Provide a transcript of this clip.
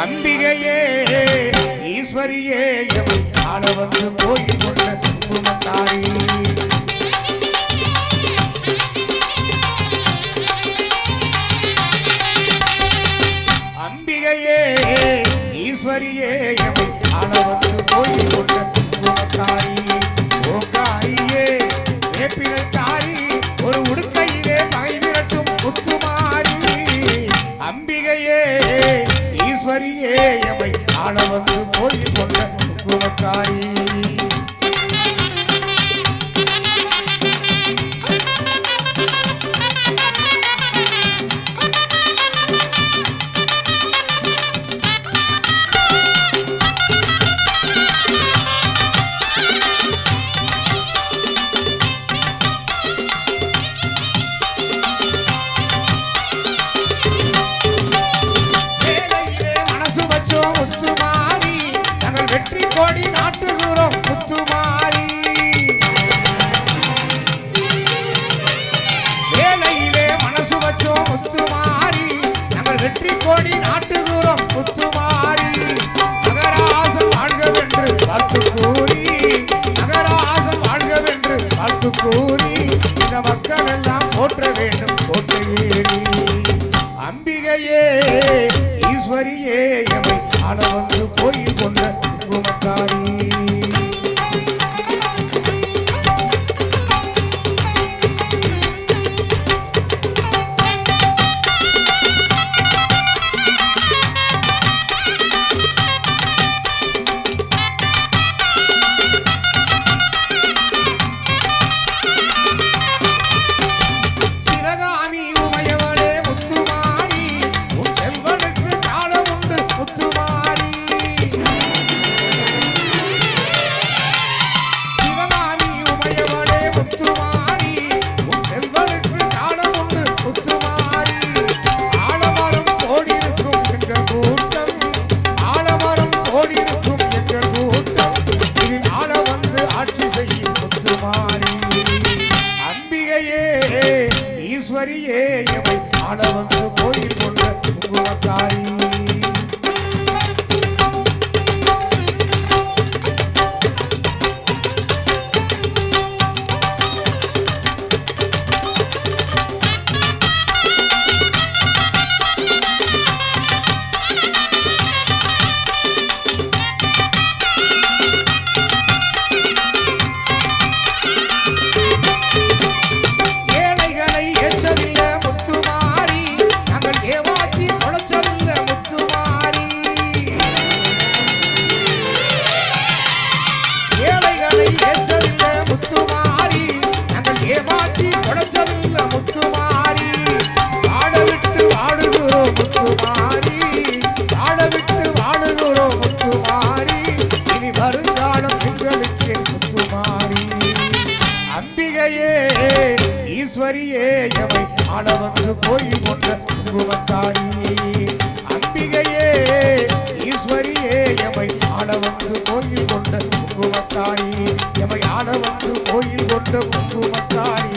அம்பிகையே ஈஸ்வரியே எவை ஆள வந்து கோயில் கொண்ட குடும்பத்தாரி. அம்பிகையே ஈஸ்வரியே எவை கோயில் கொண்ட குமரியே எமை ஆள வந்து கோயில் கொண்ட குமக்காரி போற்ற வேண்டும் போற்றையேடி அம்பிகையே ஈஸ்வரியே எமை ஆன வந்து கோயில் கொண்டு அம்பிகையே ஈஸ்வரியே எவை ஆட வந்து கோயில் கொண்ட திருவத்தாரி அம்பிகையே ஈஸ்வரியே எவை ஆட வந்து கோயில் கொண்ட குங்குமத்தாரி எவை ஆட வந்து கோயில் கொண்ட குங்குமத்தாரி